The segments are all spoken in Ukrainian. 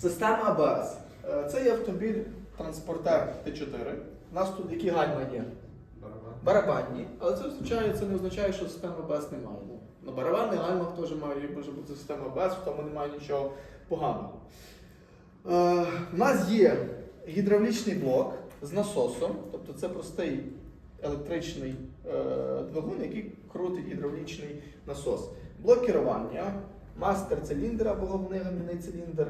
Система АБС. Е, Це є автомобіль транспортер Т4. У нас тут які гальма є? Барабанні. Але це означає, це не означає, що системи АБС немає. Ну, На барабанних гальмах теж має, може бути система АБС, в тому немає нічого поганого. Е, у нас є гідравлічний блок з насосом, тобто це простий електричний е, двигун, який крутить гідравлічний насос. Блок керування, мастер циліндр або головний гальмівний циліндр,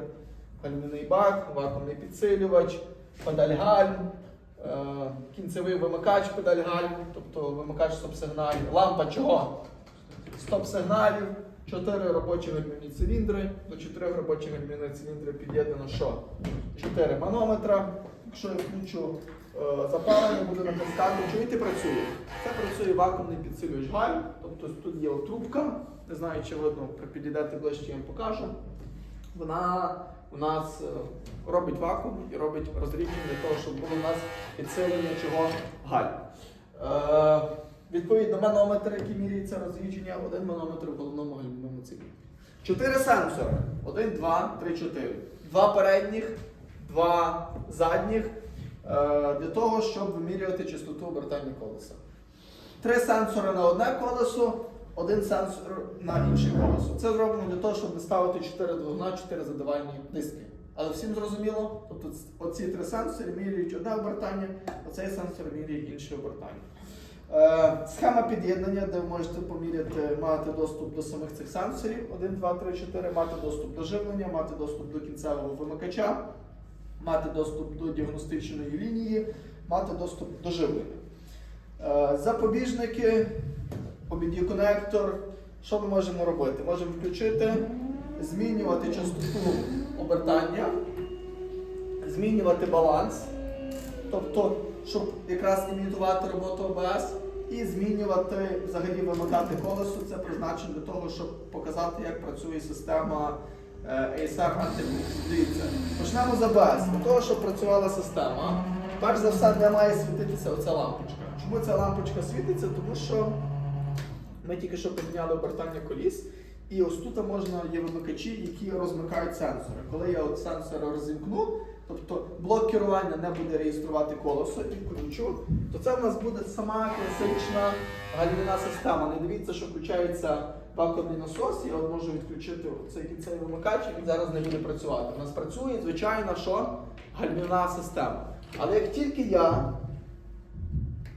гальмівний бак, вакуумний підсилювач, педаль гальм, е, кінцевий вимикач педаль гальм, тобто вимикач стоп-сигналів, лампа чого? Стоп-сигналів, 4 робочі гальмівні циліндри, до 4 робочих гальмівних циліндрів під'єднано що? 4 манометра. Якщо я включу е, запалення, буду натискати, чуєте, працює. Це працює вакуумний підсилювач гальм, тобто тут є трубка, не знаю, чи видно, при підійдете ближче, я вам покажу. Вона у нас е, робить вакуум і робить розрідження для того, щоб було у нас підсилення чого гальм. Е, відповідно, манометр, який міряється розрідження, один манометр в головному гальмівному циклі. Чотири сенсори. Один, два, три, чотири. Два передніх, два задніх. е, Для того, щоб вимірювати частоту обертання колеса. Три сенсори на одне колесо, один сенсор на інше колесо. Це зроблено для того, щоб не ставити 4 двигуна, 4 задавальні диски. Але всім зрозуміло, тобто оці три сенсори міряють одне обертання, оцей сенсор міряє інше обертання. Е, схема під'єднання, де ви можете поміряти, мати доступ до самих цих сенсорів 1, 2, 3, 4, мати доступ до живлення, мати доступ до кінцевого вимикача, мати доступ до діагностичної лінії, мати доступ до живлення. Е, Запобіжники, обід'є конектор. Що ми можемо робити? Можемо включити, змінювати частоту обертання, змінювати баланс, тобто, щоб якраз імітувати роботу ОБС, і змінювати, взагалі вимикати колесо. Це призначено для того, щоб показати, як працює система е, ASR Anti-Boost. Дивіться, почнемо з АБС. Для того, щоб працювала система, перш за все, де має світитися оця лампочка. Чому ця лампочка світиться? Тому що ми тільки що поміняли обертання коліс, і ось тут можна є вимикачі, які розмикають сенсори. Коли я от сенсор розімкну, тобто блок керування не буде реєструвати колесо і включу, то це в нас буде сама класична гальмівна система. Не дивіться, що включається вакуумний насос, я от можу відключити цей кінцевий вимикач, і він зараз не буде працювати. У нас працює, звичайно, що гальмівна система. Але як тільки я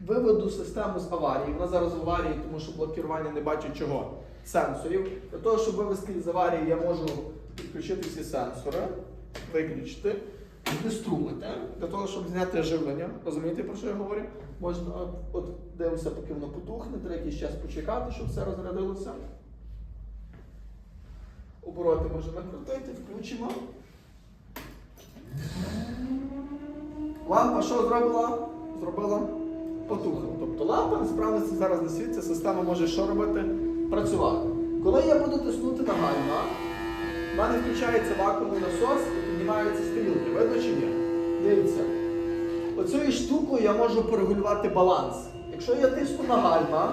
виведу систему з аварії. Вона зараз в аварії, тому що блокування не бачить чого. Сенсорів. Для того, щоб вивести з аварії, я можу підключити всі сенсори, виключити, відструмити, для того, щоб зняти живлення. Розумієте, про що я говорю? Можна от, от дивимося, поки воно потухне, треба якийсь час почекати, щоб все розрядилося. Обороти можемо накрутити, включимо. Лампа що зробила? Зробила потухла. Тобто лампа насправді зараз не світиться, система може що робити? Працювати. Коли я буду тиснути на гальма, в мене включається вакуумний насос і піднімаються стрілки. Видно чи ні? Дивіться. Оцією штукою я можу порегулювати баланс. Якщо я тисну на гальма,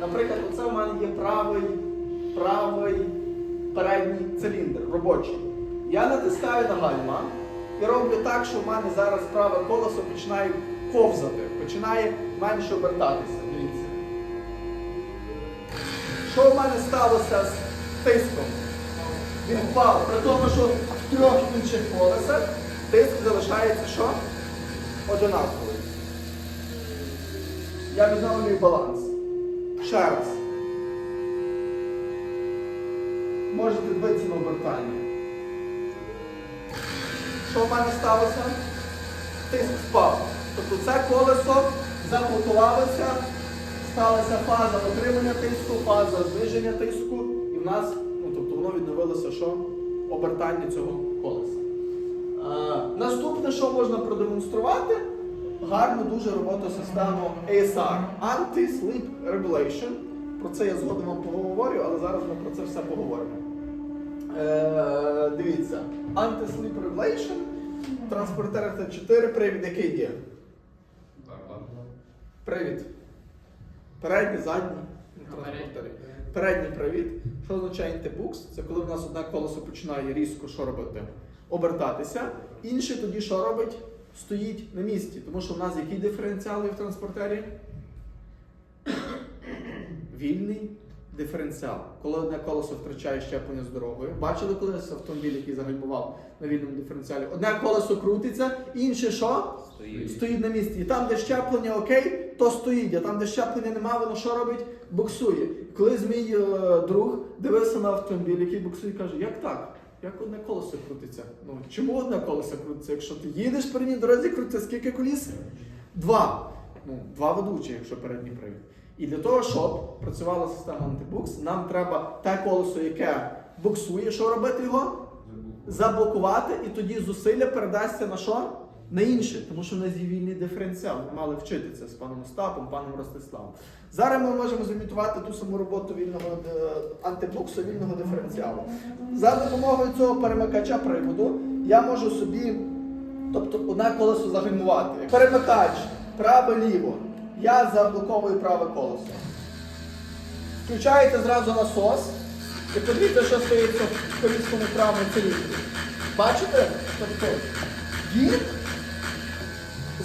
наприклад, оце в мене є правий, правий передній циліндр робочий. Я натискаю на гальма і роблю так, що в мене зараз праве колесо починає ковзати, починає менше обертатися. Дивіться. Що в мене сталося з тиском? Він впав, при тому, що в трьох інших колесах тиск залишається що? Одинаковий. Я відновлюю баланс. Ще раз. Можете дивитися на обертання. Що в мене сталося? Тиск впав. Тобто це колесо заблокувалося, сталася фаза отримання тиску, фаза зниження тиску, і в нас, ну тобто воно відновилося що? Обертання цього колеса. А, наступне, що можна продемонструвати, гарну дуже роботу систему ASR Anti-Sleep Regulation. Про це я згодом вам поговорю, але зараз ми про це все поговоримо. Е, дивіться, Anti-Sleep Regulation, транспортер Т4, привід який є? Привід. Передній, задній. ну, транспортери. Передній привід. Що означає антибукс? Це коли в нас одне колесо починає різко що робити? обертатися. Інший тоді що робить? Стоїть на місці. Тому що в нас які диференціали в транспортері? Вільний диференціал. Коли одне колесо втрачає щеплення з дорогою. Бачили колись автомобіль, який загальмував на вільному диференціалі? Одне колесо крутиться, інше що? Стоїть. Стоїть на місці. І там, де щеплення окей, то стоїть. А там, де щеплення немає, воно що робить? Буксує. Колись мій е, друг дивився на автомобіль, який буксує, каже, як так? Як одне колесо крутиться? Ну чому одне колесо крутиться? Якщо ти їдеш по рівній дорозі, крутиться скільки коліс? Два. Ну, два ведучі, якщо передній привід. І для того, щоб працювала система антибукс, нам треба те колесо, яке буксує, що робити його? заблокувати, і тоді зусилля передасться на що? На інше, тому що в нас є вільний диференціал. Ми мали вчитися з паном Остапом, паном Ростиславом. Зараз ми можемо зімітувати ту саму роботу вільного е, антибуксу, вільного диференціалу. За допомогою цього перемикача приводу я можу собі, тобто одне колесо загальмувати. Перемикач праве-ліво. Я заблоковую праве колесо. Включаєте зразу насос. І подивіться, що стається в колісному правому циліндрі. Бачите? Тобто він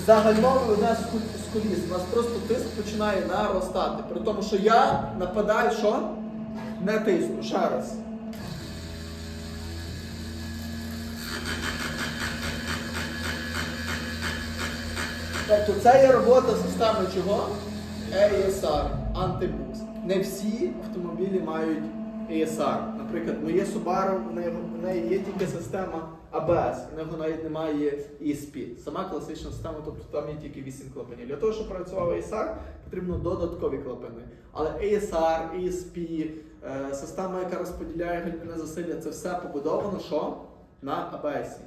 загальмовує одне з кол- коліс. У нас просто тиск починає наростати. При тому, що я на педаль що? Не тисну. Ще раз. Тобто це є робота системи чого? ASR, антибукс. Не всі автомобілі мають ASR. Наприклад, моє Subaru, в неї є тільки система ABS, в нього навіть немає ESP. Сама класична система, тобто там є тільки 8 клапанів. Для того, щоб працював ASR, потрібно додаткові клапани. Але ASR, ESP, е, система, яка розподіляє гальмівне засилля, це все побудовано що? На ABS.